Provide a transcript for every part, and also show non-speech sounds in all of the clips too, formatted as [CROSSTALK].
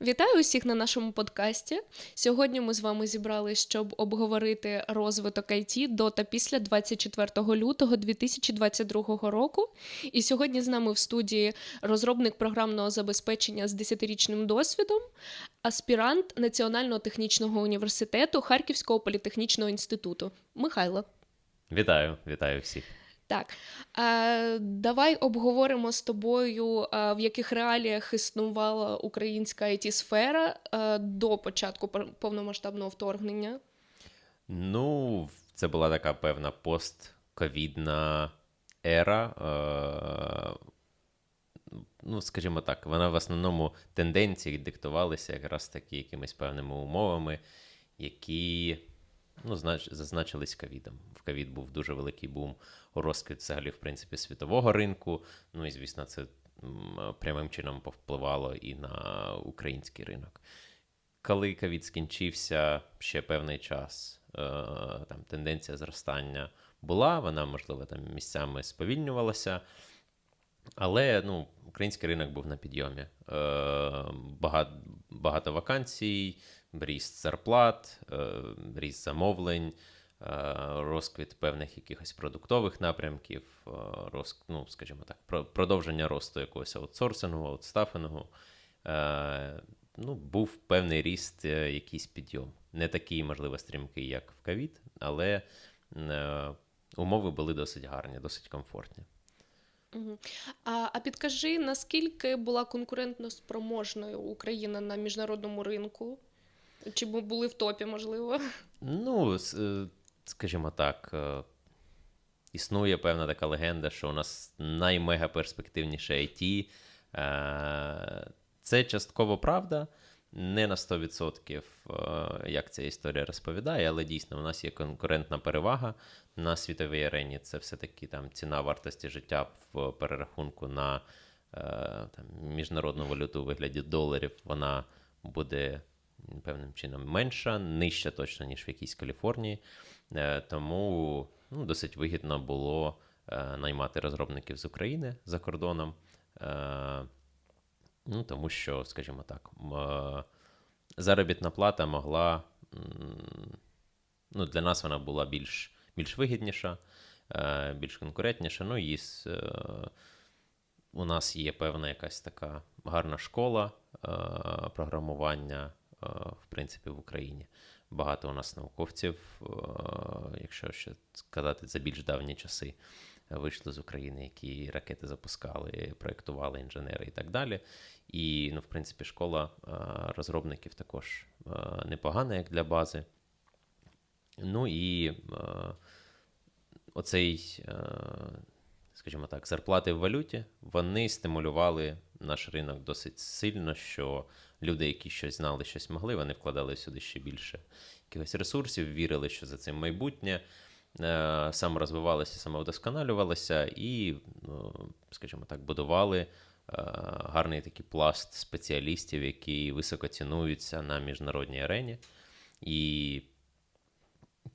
Вітаю усіх на нашому подкасті. Сьогодні ми з вами зібрались, щоб обговорити розвиток IT до та після 24 лютого 2022 року. І сьогодні з нами в студії розробник програмного забезпечення з 10-річним досвідом, аспірант Національного технічного університету Харківського політехнічного інституту Михайло. Вітаю, вітаю всіх. Так, е, давай обговоримо з тобою, е, в яких реаліях існувала українська it сфера е, до початку повномасштабного вторгнення. Ну, це була така певна постковідна ера. Ну, скажімо так, вона в основному тенденції диктувалися якраз таки якимись певними умовами, які ну, зазначились ковідом. В ковід був дуже великий бум розквіт взагалі, в принципі, світового ринку. Ну і звісно, це прямим чином повпливало і на український ринок. Коли ковід скінчився ще певний час, е, там тенденція зростання була, вона, можливо, там місцями сповільнювалася. Але ну, український ринок був на підйомі. Е, багато, багато вакансій, ріст зарплат, е, ріст замовлень, е, розквіт певних якихось продуктових напрямків, роз, ну, скажімо так, продовження росту якогось аутсорсингу, аутстафінгу. Ну, Був певний ріст, якийсь підйом. Не такий, можливо, стрімкий, як в ковід, але умови були досить гарні, досить комфортні. А а підкажи, наскільки була конкурентно спроможною Україна на міжнародному ринку? Чи були в топі, можливо? Ну, е, скажімо так, е, існує певна така легенда, що у нас наймегаперспективніше IT. Е, це частково правда не на 100%, е, як ця історія розповідає, але дійсно у нас є конкурентна перевага на світовій арені. Це все-таки там ціна вартості життя в перерахунку на там, міжнародну валюту у вигляді доларів. Вона буде певним чином менша, нижча точно, ніж в якійсь Каліфорнії. Е, тому ну, досить вигідно було наймати розробників з України за кордоном. Ну, Тому що, скажімо так, е, заробітна плата могла. ну, Для нас вона була більш більш вигідніша, е, більш конкурентніша. Ну і е, у нас є певна якась така гарна школа програмування, в принципі, в Україні. Багато у нас науковців, якщо ще сказати за більш давні часи вийшли з України, які ракети запускали, проєктували інженери і так далі. І, ну, в принципі, школа розробників також непогана, як для бази. Ну і оцей, скажімо так, зарплати в валюті, вони стимулювали наш ринок досить сильно, що люди, які щось знали, щось могли, вони вкладали сюди ще більше якихось ресурсів, вірили, що за цим майбутнє. Е, саморозвивалися, самовдосконалювалися і, ну, скажімо так, будували е, гарний такий пласт спеціалістів, які високо цінуються на міжнародній арені. І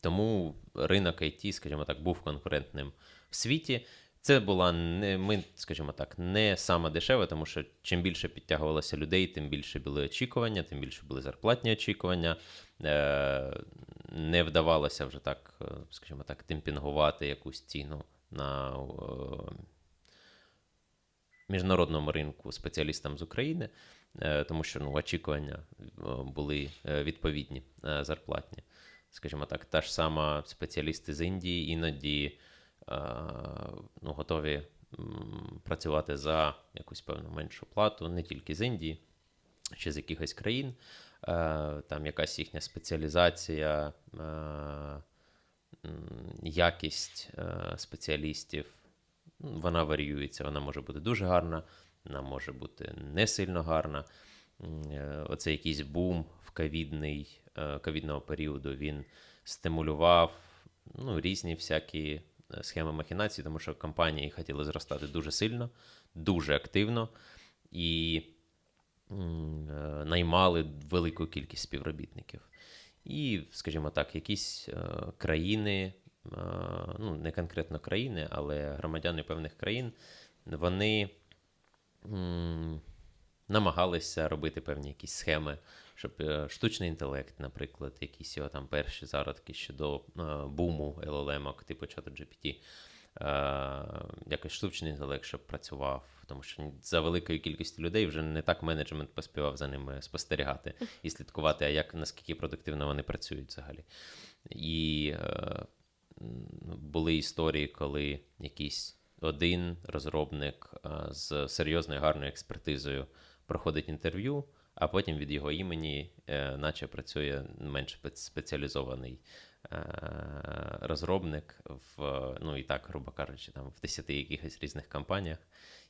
тому ринок IT, скажімо так, був конкурентним в світі. Це була не ми, скажімо так, не саме дешеве, тому що чим більше підтягувалося людей, тим більше були очікування, тим більше були зарплатні очікування. Е, не вдавалося вже так, е, скажімо так, демпінгувати якусь ціну на е, міжнародному ринку спеціалістам з України, тому що ну, очікування були відповідні зарплатні. Скажімо так, та ж сама спеціалісти з Індії іноді ну, готові працювати за якусь певну меншу плату, не тільки з Індії, чи з якихось країн. Е, там якась їхня спеціалізація, е, якість е, спеціалістів. Вона варіюється, вона може бути дуже гарна, вона може бути не сильно гарна. Оце якийсь бум в ковідний, ковідного періоду він стимулював ну, різні всякі схеми махінації, тому що компанії хотіли зростати дуже сильно, дуже активно. І Е, наймали велику кількість співробітників. І, скажімо так, якісь е, країни, е, ну, не конкретно країни, але громадяни певних країн, вони намагалися робити певні якісь схеми, щоб е, штучний інтелект, наприклад, якісь його там перші зародки щодо е, буму LLM, типу ChatGPT, е, якось штучний інтелект, щоб працював, тому що за великою кількістю людей вже не так менеджмент поспівав за ними спостерігати і слідкувати, а як наскільки продуктивно вони працюють взагалі. І були історії, коли якийсь один розробник з серйозною гарною експертизою проходить інтерв'ю, а потім від його імені, е, наче працює менш спеціалізований е, розробник в, ну і так, грубо кажучи, там в 10 якихось різних компаніях.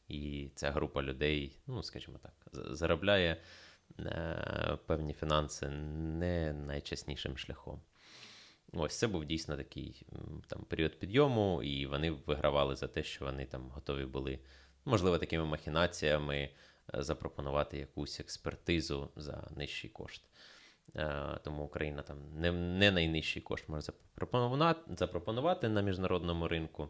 І ця група людей, ну, скажімо так, заробляє е, певні фінанси не найчаснішим шляхом. Ось це був дійсно такий там період підйому, і вони вигравали за те, що вони там готові були, можливо, такими махінаціями запропонувати якусь експертизу за нижчий кошт. Е, Тому Україна там не, не найнижчий кошт може запропонувати, запропонувати на міжнародному ринку.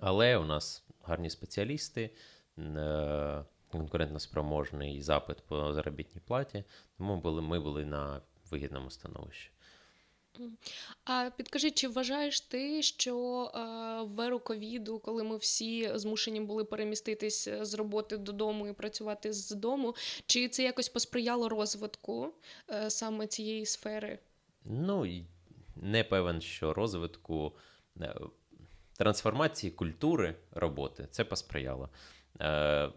Але у нас гарні спеціалісти, е, конкурентноспроможний запит по заробітній платі, тому були, ми були на вигідному становищі. А підкажи, чи вважаєш ти, що е, в еру ковіду, коли ми всі змушені були переміститись е, з роботи додому і працювати з дому, чи це якось посприяло розвитку е, саме цієї сфери? Ну, не певен, що розвитку трансформації культури роботи це посприяло.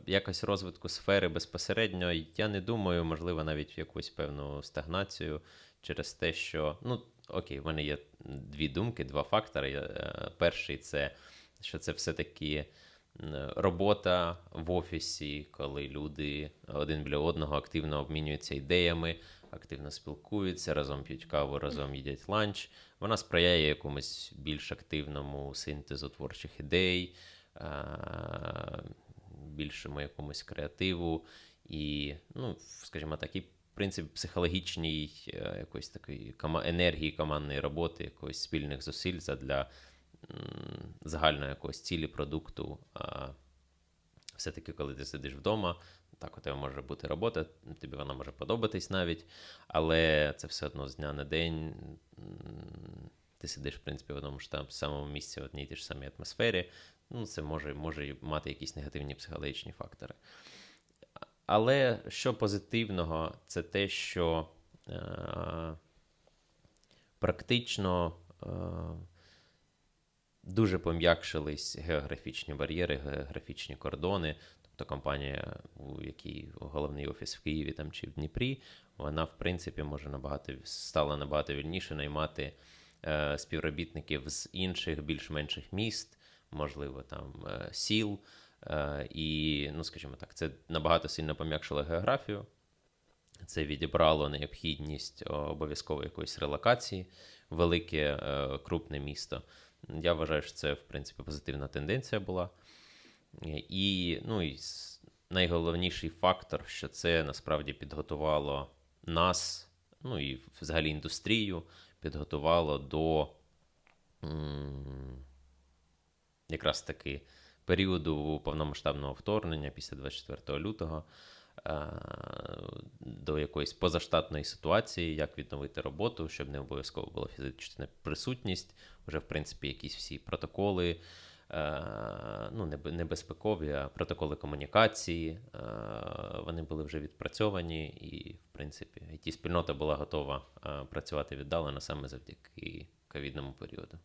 Якось розвитку сфери безпосередньо, я не думаю, можливо, навіть якусь певну стагнацію через те, що ну окей, в мене є дві думки, два фактори. Е, Перший це що це все-таки робота в офісі, коли люди один біля одного активно обмінюються ідеями, активно спілкуються, разом п'ють каву, разом їдять ланч. Вона сприяє якомусь більш активному синтезу творчих ідей, е, більшому якомусь креативу і, ну, скажімо так, і принцип психологічній е, якоїсь такої енергії командної роботи, якоїсь спільних зусиль для загальної якоїсь цілі продукту. А все-таки, коли ти сидиш вдома, так у тебе може бути робота, тобі вона може подобатись навіть, але це все одно з дня на день. Ти сидиш, в принципі, в одному ж там самому місці, в одній тій ж самій атмосфері. Ну, це може, може мати якісь негативні психологічні фактори. Але що позитивного, це те, що е, практично е, дуже пом'якшились географічні бар'єри, географічні кордони. Тобто компанія, у якій головний офіс в Києві там, чи в Дніпрі, вона, в принципі, може набагато стала набагато вільніше наймати е, співробітників з інших більш-менших міст, можливо, там е, сіл. Е, і, ну, скажімо так, це набагато сильно пом'якшило географію. Це відібрало необхідність обов'язково якоїсь релокації, велике е, крупне місто. Я вважаю, що це, в принципі, позитивна тенденція була. І, ну, і найголовніший фактор, що це насправді підготувало нас, ну і взагалі індустрію, підготувало до м, якраз таки періоду повномасштабного вторгнення після 24 лютого е, до якоїсь позаштатної ситуації, як відновити роботу, щоб не обов'язково була фізична присутність, вже, в принципі, якісь всі протоколи, е, ну, не- не безпекові, а протоколи комунікації, е, вони були вже відпрацьовані, і, в принципі, it спільнота була готова працювати віддалено саме завдяки ковідному періоду.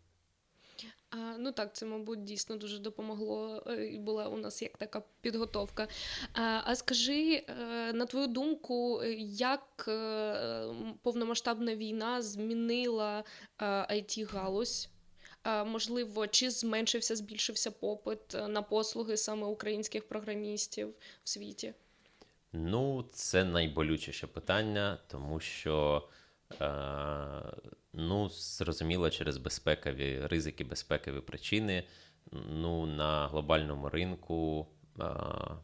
А, ну так, це, мабуть, дійсно дуже допомогло. е, І була у нас як така підготовка. А, а скажи, е, на твою думку, як е, повномасштабна війна змінила it галузь можливо, чи зменшився, збільшився попит на послуги саме українських програмістів в світі? Ну, це найболючіше питання, тому що, ну, зрозуміло, через безпекові ризики, безпекові причини, ну, на глобальному ринку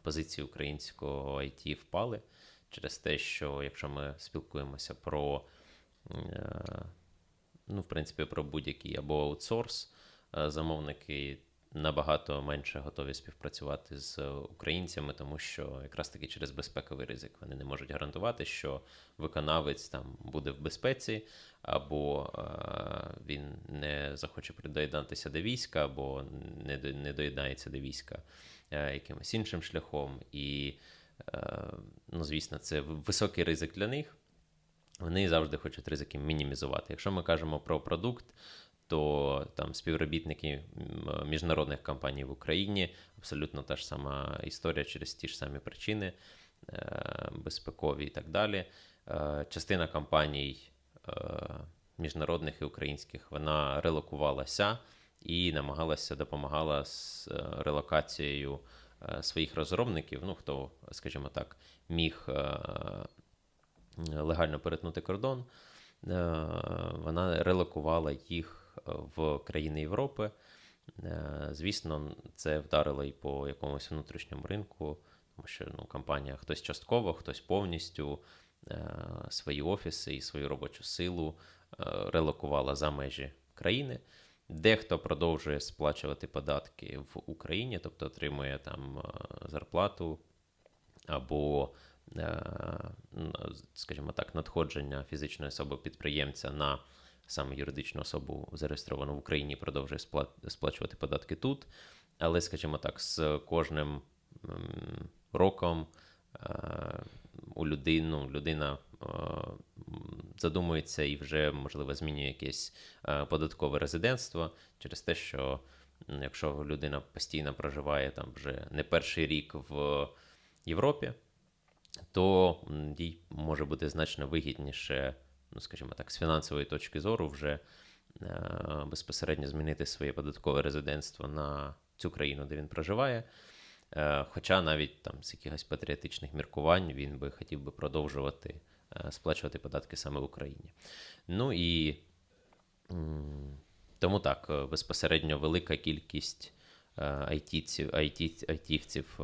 позиції українського IT впали через те, що якщо ми спілкуємося про, е, ну, в принципі, про будь-який або аутсорс, е, замовники набагато менше готові співпрацювати з українцями, тому що якраз таки через безпековий ризик вони не можуть гарантувати, що виконавець там буде в безпеці, або е, він не захоче доєднатися до війська, або не, доєднається до війська е, якимось іншим шляхом. І, е, ну, звісно, це високий ризик для них. Вони завжди хочуть ризики мінімізувати. Якщо ми кажемо про продукт, то там співробітники міжнародних компаній в Україні абсолютно та ж сама історія через ті ж самі причини, е, безпекові і так далі. Е, Частина компаній е, міжнародних і українських вона релокувалася і намагалася допомагала з релокацією своїх розробників. Ну, хто, скажімо так, міг легально перетнути кордон. Вона релокувала їх в країни Європи. Е, Звісно, це вдарило і по якомусь внутрішньому ринку, тому що ну, компанія хтось частково, хтось повністю е, свої офіси і свою робочу силу е, релокувала за межі країни. Дехто продовжує сплачувати податки в Україні, тобто отримує там зарплату або, скажімо так, надходження фізичної особи підприємця на саме юридичну особу, зареєстровану в Україні, продовжує сплачувати податки тут. Але, скажімо так, з кожним роком е, у людину людина е, задумується і вже, можливо, змінює якесь е, податкове резидентство через те, що якщо людина постійно проживає там вже не перший рік в Європі, то їй може бути значно вигідніше, ну скажімо так, з фінансової точки зору, вже е, безпосередньо змінити своє податкове резидентство на цю країну, де він проживає. Е, Хоча навіть там з якихось патріотичних міркувань він би хотів би продовжувати е, сплачувати податки саме в Україні. Ну і тому так, безпосередньо велика кількість айтівців, айтівців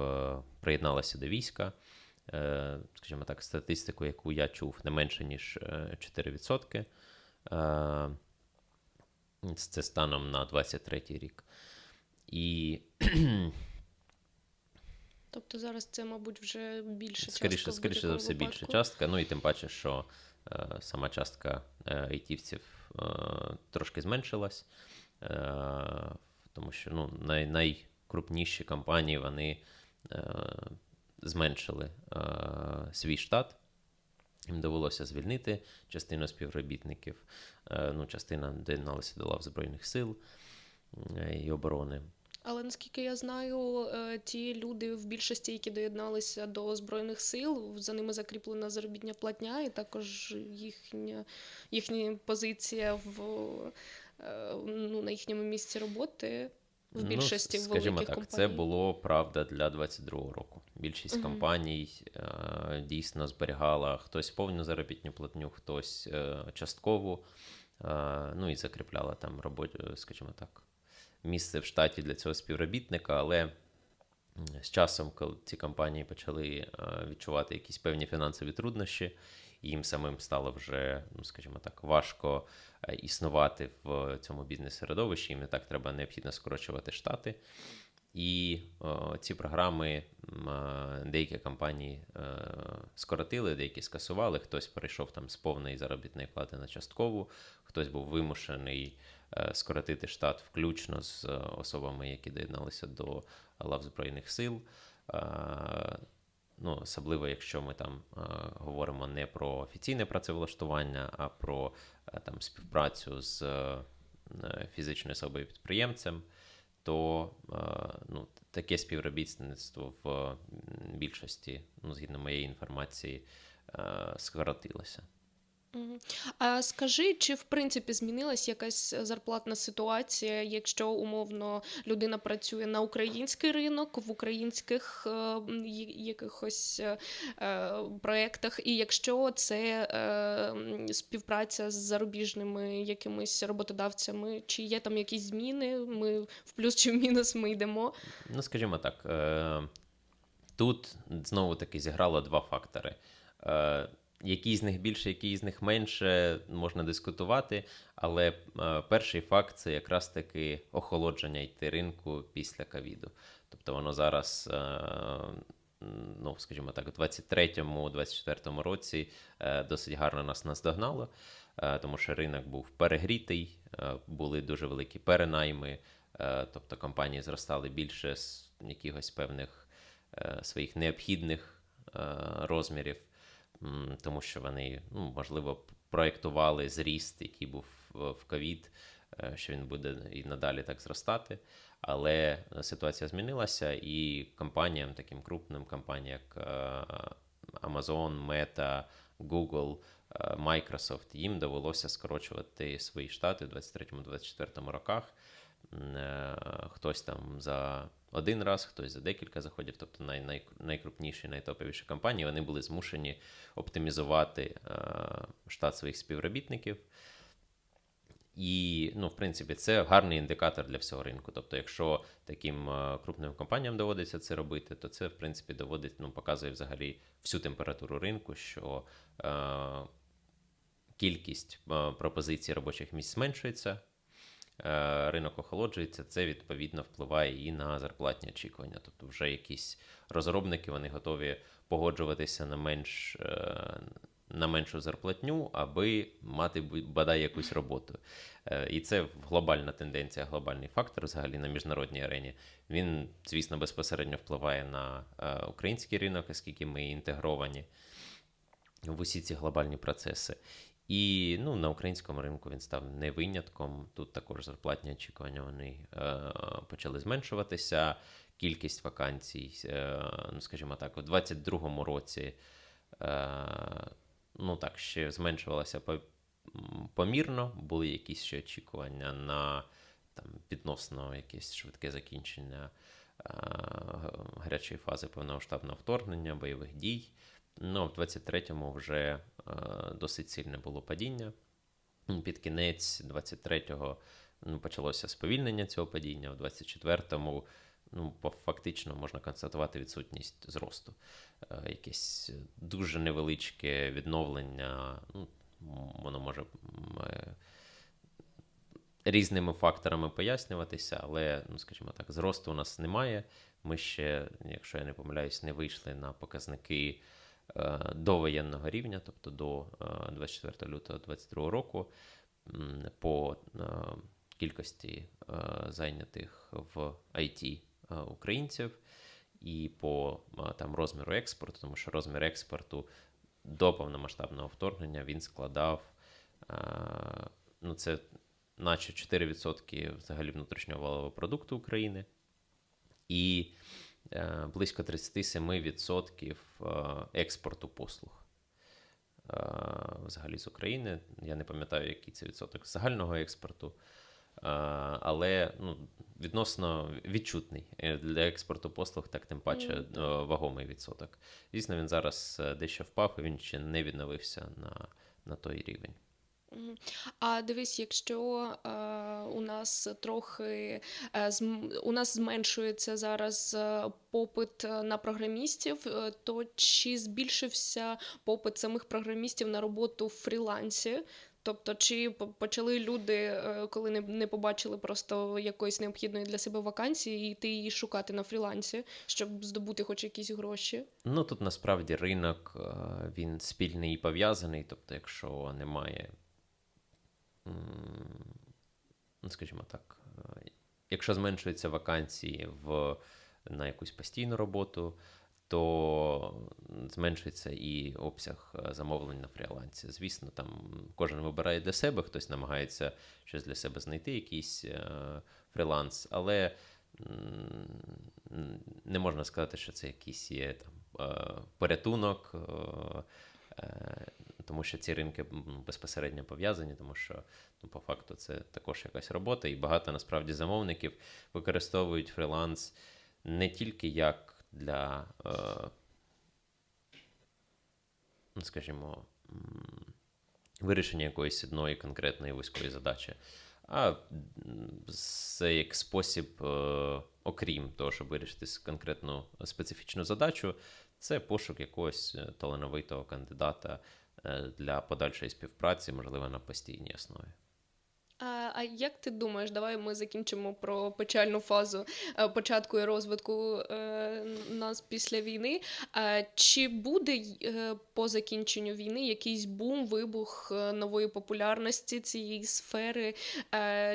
приєдналася до війська. Е, Скажімо так, статистику, яку я чув, не менше ніж е, 4%. Е, Це станом на 23 рік. І [CLEARS THROAT] Тобто зараз це, мабуть, вже більше скоріше, частка скоріше за все випадку. частка. Ну і тим паче, що е, сама частка е, айтівців е, трошки зменшилась, е, тому що ну, най, найкрупніші компанії вони е, зменшили е, свій штат. Їм довелося звільнити частину співробітників. Е, ну, частина доєдналася до лав Збройних сил е, і оборони. Але наскільки я знаю, е, ті люди в більшості, які доєдналися до збройних сил, за ними закріплена заробітня платня, і також їхня, їхня позиція в е, ну, на їхньому місці роботи в більшості ну, скажімо великих так, компаній. це було правда для 22-го року. Більшість Мгм. компаній е, дійсно зберігала хтось повну заробітну платню, хтось е, часткову, е, ну і закріпляла там роботу, скажімо так, місце в штаті для цього співробітника, але з часом, коли ці компанії почали відчувати якісь певні фінансові труднощі, і їм самим стало вже, ну скажімо так, важко е, існувати в цьому бізнес-середовищі, їм не так треба необхідно скорочувати штати. І о, ці програми е, деякі компанії е, скоротили, деякі скасували. Хтось перейшов там з повної заробітної плати на часткову, хтось був вимушений е, скоротити штат включно з особами, які доєдналися до лав Збройних сил. Ну, особливо, якщо ми там е, говоримо не про офіційне працевлаштування, а про е, там співпрацю з е, фізичною особою підприємцем, то е, ну, таке співробітництво в більшості, ну, згідно моєї інформації, е, скоротилося. А скажи, чи в принципі змінилась якась зарплатна ситуація, якщо умовно людина працює на український ринок, в українських е, якихось е, е, проєктах, і якщо це е, співпраця з зарубіжними якимись роботодавцями, чи є там якісь зміни? Ми в плюс чи в мінус ми йдемо? Ну, скажімо так, е, тут знову таки зіграло два фактори. Е, Який з них більше, який з них менше, можна дискутувати. Але е, перший факт це якраз таки охолодження йти ринку після ковіду. Тобто воно зараз, е, ну скажімо так, у 23-24 році е, досить гарно нас наздогнало, тому що ринок був перегрітий, були дуже великі перенайми, тобто компанії зростали більше з якихось певних своїх необхідних розмірів, тому що вони, ну, можливо, проєктували зріст, який був в в ковід, е, що він буде і надалі так зростати. Але ситуація змінилася, і компаніям, таким крупним компаніям, як е, Amazon, Meta, Google, е, Microsoft, їм довелося скорочувати свої штати в 23-24 роках. Е, Хтось там за один раз, хтось за декілька заходів, тобто най, най, найкрупніші, найтоповіші компанії, вони були змушені оптимізувати е, штат своїх співробітників. І, ну, в принципі, це гарний індикатор для всього ринку. Тобто, якщо таким е, крупним компаніям доводиться це робити, то це, в принципі, доводить, ну, показує взагалі всю температуру ринку, що е, кількість е, пропозицій робочих місць зменшується, ринок охолоджується, це відповідно впливає і на зарплатні очікування. Тобто, вже якісь розробники вони готові погоджуватися на менш. Е, на меншу зарплатню, аби мати бодай якусь роботу. Е, І це глобальна тенденція, глобальний фактор взагалі на міжнародній арені. Він, звісно, безпосередньо впливає на е, український ринок, оскільки ми інтегровані в усі ці глобальні процеси. І ну, на українському ринку він став не винятком. Тут також зарплатні очікування вони е, почали зменшуватися. Кількість вакансій, е, ну, скажімо так, у 2022 році е, ну так, ще зменшувалася помірно. Були якісь ще очікування на там, відносно якесь швидке закінчення е, гарячої фази повномасштабного вторгнення, бойових дій. Ну, в 23-му вже е, досить сильне було падіння. Під кінець 23-го ну, почалося сповільнення цього падіння, в 24-му ну, фактично можна констатувати відсутність зросту. Е, Якесь дуже невеличке відновлення, ну, воно може е, різними факторами пояснюватися, але, ну, скажімо так, зросту у нас немає. Ми ще, якщо я не помиляюсь, не вийшли на показники до воєнного рівня, тобто до е, 24 лютого 2022 року, по е, кількості е, зайнятих в IT е, українців і по е, там, розміру експорту, тому що розмір експорту до повномасштабного вторгнення він складав е, ну, це наче 4% взагалі внутрішнього валового продукту України. І е, близько 37% е, експорту послуг. Е, Взагалі з України. Я не пам'ятаю, який це відсоток загального експорту, е, але ну, відносно відчутний Е, для експорту послуг, так тим паче е, вагомий відсоток. Звісно, він зараз е, дещо впав, і він ще не відновився на, на той рівень. А дивись, якщо е, у нас трохи е, у нас зменшується зараз е, попит е, на програмістів, е, то чи збільшився попит самих програмістів на роботу в фрілансі? Тобто, чи почали люди, коли не, не побачили просто якоїсь необхідної для себе вакансії, йти її шукати на фрілансі, щоб здобути хоч якісь гроші? Ну тут насправді ринок він спільний і пов'язаний. Тобто, якщо немає, скажімо так, е, якщо зменшуються вакансії в, на якусь постійну роботу, то зменшується і обсяг е, замовлень на фрілансі. Звісно, там кожен вибирає для себе, хтось намагається щось для себе знайти, якийсь е, фріланс, але не можна сказати, що це якийсь є там порятунок, тому що ці ринки м, безпосередньо пов'язані, тому що ну, по факту це також якась робота, і багато насправді замовників використовують фріланс не тільки як для, е, ну, скажімо, вирішення якоїсь одної конкретної вузької задачі, а це як спосіб, е, окрім того, щоб вирішити конкретну специфічну задачу, це пошук якогось е, талановитого кандидата для подальшої співпраці, можливо, на постійній основі. А, як ти думаєш, давай ми закінчимо про печальну фазу е, початку і розвитку е, нас після війни. Чи буде е, по закінченню війни якийсь бум, вибух нової популярності цієї сфери?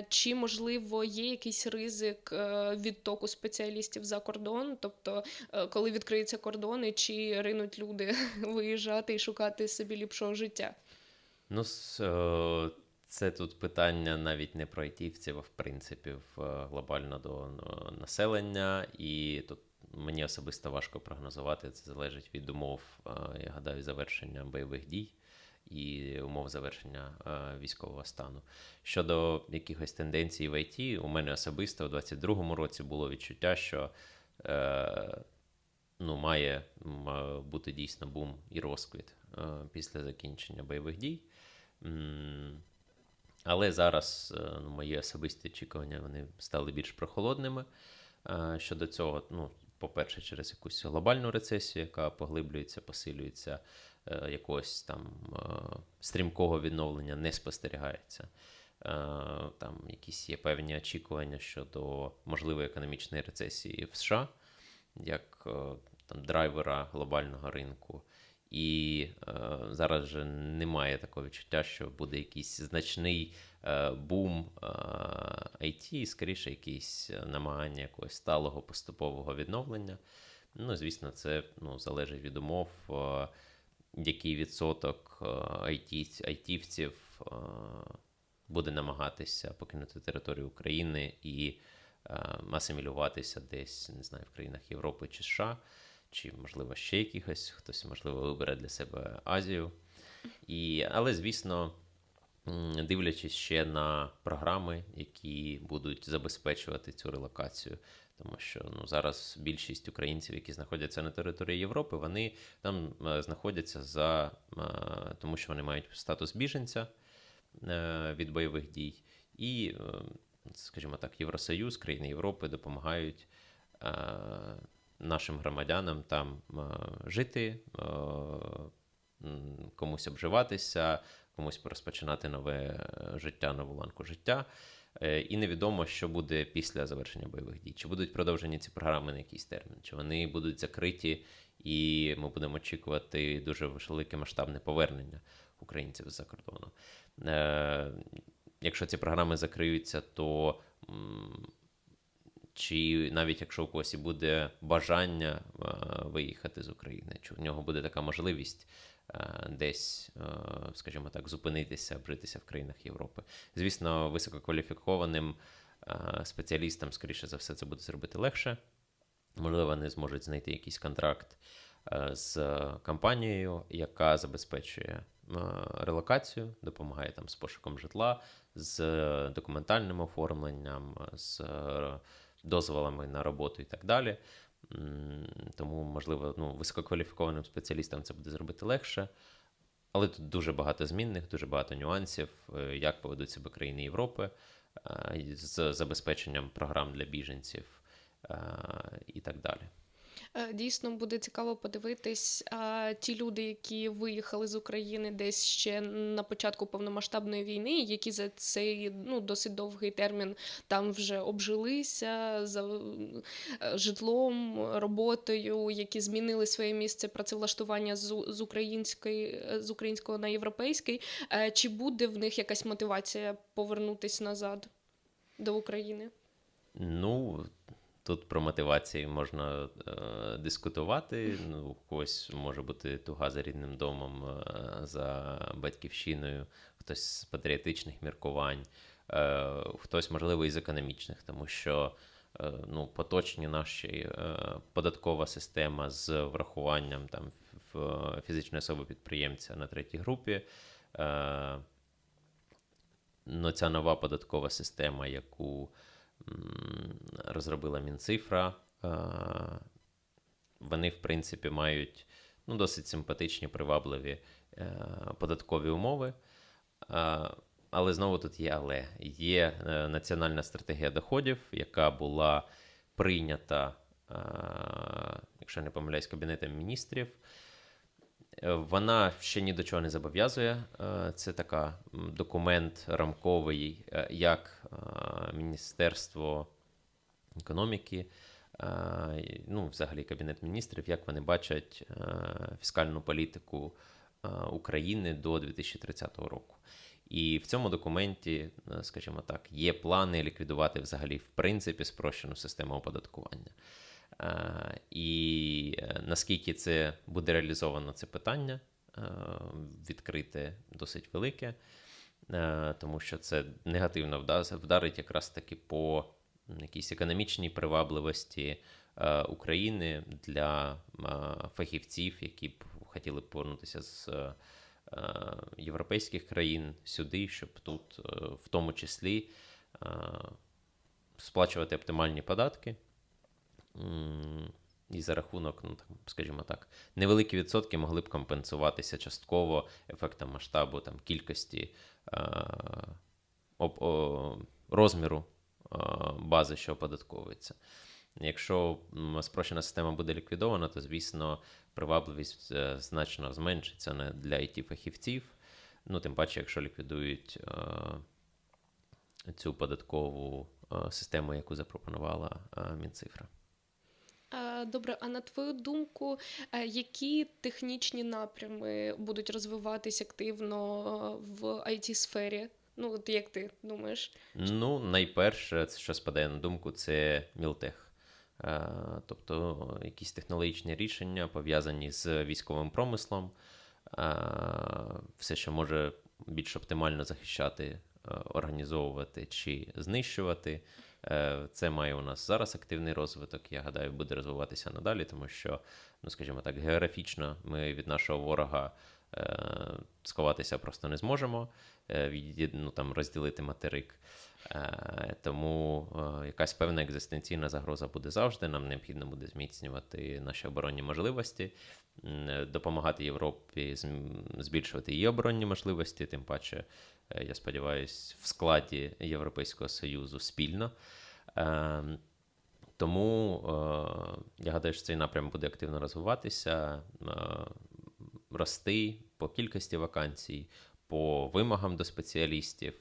Чи можливо є якийсь ризик відтоку спеціалістів за кордон? Тобто, коли відкриються кордони, чи ринуть люди [LAUGHS] виїжджати і шукати собі ліпшого життя? Ну, це тут питання навіть не про айтівців, а в принципі в, е, глобально до е, населення. І тут мені особисто важко прогнозувати. Це залежить від умов, е, я гадаю, завершення бойових дій і умов завершення військового стану. Щодо якихось тенденцій в ІТ, у мене особисто у 22-му році було відчуття, що ну, має бути дійсно бум і розквіт після закінчення бойових дій. Але зараз е, ну, мої особисті очікування вони стали більш прохолодними. Е, Щодо цього, ну, по-перше, через якусь глобальну рецесію, яка поглиблюється, посилюється, е, якогось там стрімкого відновлення не спостерігається. Там якісь є певні очікування щодо можливої економічної рецесії в США, як там, драйвера глобального ринку. І е, зараз же немає такого відчуття, що буде якийсь значний е, бум е, IT, скоріше, якісь намагання якогось сталого поступового відновлення. Ну, звісно, це ну, залежить від умов, е, який відсоток е, IT, айтівців е, буде намагатися покинути територію України і е, асимілюватися десь, не знаю, в країнах Європи чи США чи, можливо, ще якихось, хтось, можливо, вибере для себе Азію. І, але, звісно, дивлячись ще на програми, які будуть забезпечувати цю релокацію. Тому що ну, зараз більшість українців, які знаходяться на території Європи, вони там е, знаходяться за е, тому, що вони мають статус біженця е, від бойових дій. І, скажімо так, Євросоюз, країни Європи допомагають нашим громадянам там е, жити, е, комусь обживатися, комусь розпочинати нове е, життя, нову ланку життя. І невідомо, що буде після завершення бойових дій. Чи будуть продовжені ці програми на якийсь термін, чи вони будуть закриті, і ми будемо очікувати дуже велике масштабне повернення українців з-за кордону. Якщо ці програми закриються, то чи навіть якщо у когось буде бажання е, виїхати з України, чи у нього буде така можливість е, десь, е, скажімо так, зупинитися, обжитися в країнах Європи. Звісно, висококваліфікованим спеціалістам, скоріше за все, це буде зробити легше. Можливо, вони зможуть знайти якийсь контракт з компанією, яка забезпечує релокацію, допомагає там з пошуком житла, з документальним оформленням, з дозволами на роботу і так далі. Тому, можливо, ну, висококваліфікованим спеціалістам це буде зробити легше. Але тут дуже багато змінних, дуже багато нюансів, е, як поведуть себе країни Європи е, з забезпеченням програм для біженців е, і так далі. Е, Дійсно буде цікаво подивитись, ті люди, які виїхали з України десь ще на початку повномасштабної війни, які за цей ну досить довгий термін там вже обжилися за е, житлом, роботою, які змінили своє місце працевлаштування з, української з українського на європейський. Е, Чи буде в них якась мотивація повернутись назад до України? Ну, тут про мотивації можна е, дискутувати. Ну, когось може бути туга за рідним домом, е, за батьківщиною, хтось з патріотичних міркувань, е, хтось, можливо, із економічних, тому що е, ну, поточні наші е, податкова система з врахуванням там в фізичної особи підприємця на третій групі. Е, ну, ця нова податкова система, яку розробила Мінцифра, е, вони, в принципі, мають ну, досить симпатичні, привабливі е, податкові умови. Е, Але знову тут є але. Є національна стратегія доходів, яка була прийнята, якщо не помиляюсь, Кабінетом міністрів. Е, Вона ще ні до чого не зобов'язує. Е, Це така документ рамковий, е, як Міністерство економіки, ну, взагалі Кабінет міністрів, як вони бачать фіскальну політику України до 2030 року. І в цьому документі, скажімо так, є плани ліквідувати взагалі в принципі спрощену систему оподаткування. Е, І е, наскільки це буде реалізовано, це питання е, відкрите досить велике, тому що це негативно вда- вдарить якраз таки по якійсь економічній привабливості України для фахівців, які б хотіли повернутися з європейських країн сюди, щоб тут, в тому числі, сплачувати оптимальні податки. І за рахунок, ну скажімо так, невеликі відсотки могли б компенсуватися частково ефектом масштабу там, кількості розміру бази, що оподатковується. Якщо спрощена система буде ліквідована, то звісно привабливість е, значно зменшиться не для it фахівців. Ну, тим паче, якщо ліквідують цю податкову систему, яку запропонувала Мінцифра. Добре, а на твою думку, е, які технічні напрями будуть розвиватись активно в it сфері Ну, от як ти думаєш? Ну, найперше, що спадає на думку, це Мілтех. Е, Тобто якісь технологічні рішення пов'язані з військовим промислом, е, все, що може більш оптимально захищати, організовувати чи знищувати. Е, Це має у нас зараз активний розвиток. Я гадаю, буде розвиватися надалі, тому що, ну скажімо так, географічно ми від нашого ворога е, сховатися просто не зможемо, е, ну, там, розділити материк. Тому якась певна екзистенційна загроза буде завжди. Нам необхідно буде зміцнювати наші оборонні можливості, допомагати Європі збільшувати її оборонні можливості. Тим паче, я сподіваюся, в складі Європейського Союзу спільно. Е, Тому е, я гадаю, що цей напрям буде активно розвиватися, е, рости по кількості вакансій, по вимогам до спеціалістів.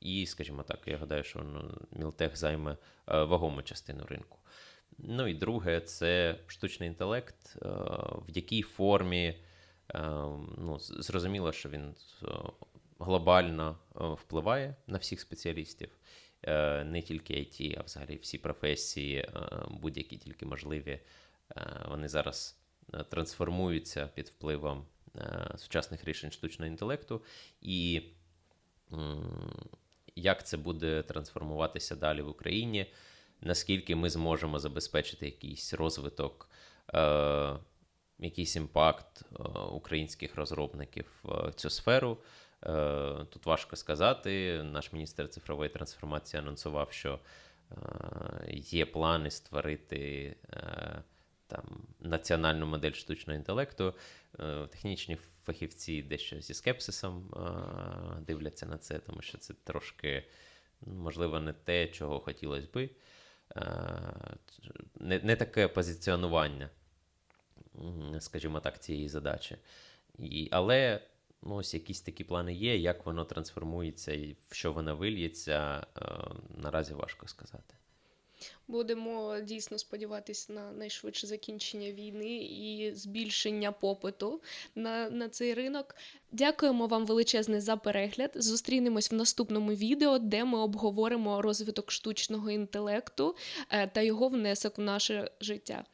І, скажімо так, я гадаю, що ну, Мілтех займе е, вагому частину ринку. Ну і друге, це штучний інтелект, е, в якій формі е, ну, зрозуміло, що він е, глобально е, впливає на всіх спеціалістів, Е, не тільки IT, а взагалі всі професії, е, будь-які тільки можливі. Вони зараз трансформуються під впливом сучасних рішень штучного інтелекту. І як це буде трансформуватися далі в Україні, наскільки ми зможемо забезпечити якийсь розвиток, е, якийсь імпакт е, українських розробників в цю сферу. Е, Тут важко сказати. Наш міністр цифрової трансформації анонсував, що е, є плани створити е, там, національну модель штучного інтелекту. Технічні фахівці дещо зі скепсисом дивляться на це, тому що це трошки, можливо, не те, чого хотілося би. Не, не таке позиціонування, скажімо так, цієї задачі. І, але ну, ось якісь такі плани є, як воно трансформується і в що воно вильється, е, наразі важко сказати. Будемо дійсно сподіватися на найшвидше закінчення війни і збільшення попиту на, на цей ринок. Дякуємо вам величезне за перегляд. Зустрінемось в наступному відео, де ми обговоримо розвиток штучного інтелекту е, та його внесок в наше життя.